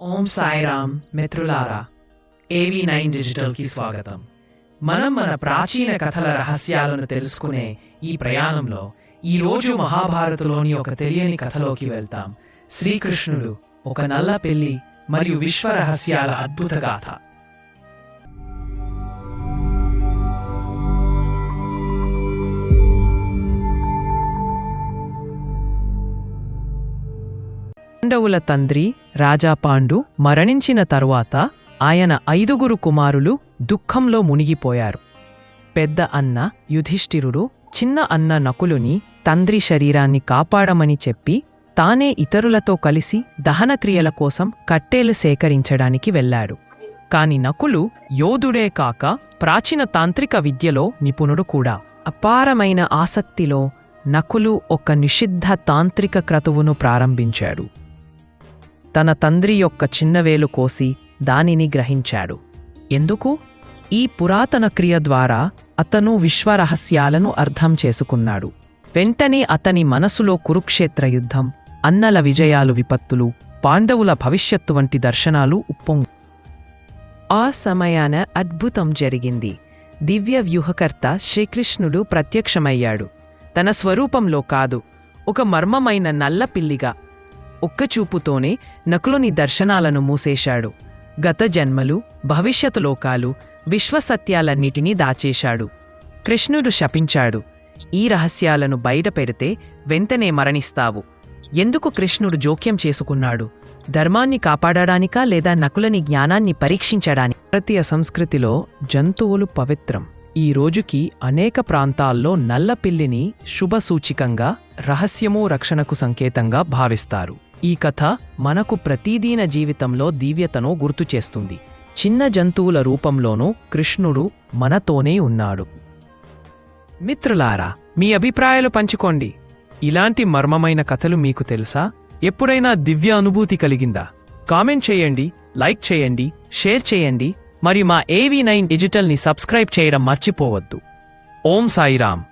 ఓం సాయిరామ్ మిత్రులారా. ఏవీ నైన్ డిజిటల్కి స్వాగతం. మనం మన ప్రాచీన కథల రహస్యాలను తెలుసుకునే ఈ ప్రయాణంలో ఈ రోజు మహాభారతలోని ఒక తెలియని కథలోకి వెళ్తాం. శ్రీకృష్ణుడు ఒక నల్ల పెళ్ళి మరియు విశ్వ రహస్యాల అద్భుత గాథ. పాండవుల తండ్రి రాజా పాండు మరణించిన తరువాత ఆయన ఐదుగురు కుమారులు దుఃఖంలో మునిగిపోయారు. పెద్ద అన్న యుధిష్ఠిరుడు చిన్న అన్న నకులుని తండ్రి శరీరాన్ని కాపాడమని చెప్పి తానే ఇతరులతో కలిసి దహనక్రియల కోసం కట్టేలు సేకరించడానికి వెళ్ళాడు. కాని నకులు యోధుడే కాక ప్రాచీన తాంత్రిక విద్యలో నిపుణుడు కూడా. అపారమైన ఆసక్తిలో నకులు ఒక నిషిద్ధ తాంత్రిక క్రతువును ప్రారంభించాడు. తన తండ్రి యొక్క చిన్నవేలు కోసి దానిని గ్రహించాడు. ఎందుకు? ఈ పురాతన క్రియ ద్వారా అతను విశ్వరహస్యాలను అర్థం చేసుకున్నాడు. వెంటనే అతని మనసులో కురుక్షేత్ర యుద్ధం అన్నల విజయాలు విపత్తులు పాండవుల భవిష్యత్తు వంటి దర్శనాలు ఉప్పొంగు. ఆ సమయాన అద్భుతం జరిగింది. దివ్య వ్యూహకర్త శ్రీకృష్ణుడు ప్రత్యక్షమయ్యాడు. తన స్వరూపంలో కాదు ఒక మర్మమైన నల్ల పిల్లిగా ఒక్కచూపుతోనే నకులుని దర్శనాలను మూసేశాడు. గత జన్మలు భవిష్యత్ లోకాలు విశ్వసత్యాలన్నిటినీ దాచేశాడు. కృష్ణుడు శపించాడు. ఈ రహస్యాలను బయటపెడితే వెంటనే మరణిస్తావు. ఎందుకు కృష్ణుడు జోక్యం చేసుకున్నాడు? ధర్మాన్ని కాపాడడానికా లేదా నకులని జ్ఞానాన్ని పరీక్షించడానికి? భారతీయ సంస్కృతిలో జంతువులు పవిత్రం. ఈ రోజుకి అనేక ప్రాంతాల్లో నల్ల పిల్లిని శుభసూచికంగా రహస్యము రక్షణకు సంకేతంగా భావిస్తారు. ఈ కథ మనకు ప్రతిదీన జీవితంలో దివ్యతను గుర్తు చేస్తుంది. చిన్న జంతువుల రూపంలోనూ కృష్ణుడు మనతోనే ఉన్నాడు. మిత్రులారా మీ అభిప్రాయాలు పంచుకోండి. ఇలాంటి మర్మమైన కథలు మీకు తెలుసా? ఎప్పుడైనా దివ్య అనుభూతి కలిగిందా? కామెంట్ చేయండి లైక్ చేయండి షేర్ చేయండి. మరియు మా ఏవీ నైన్ డిజిటల్ని సబ్స్క్రైబ్ చేయడం మర్చిపోవద్దు. ఓం సాయిరామ్.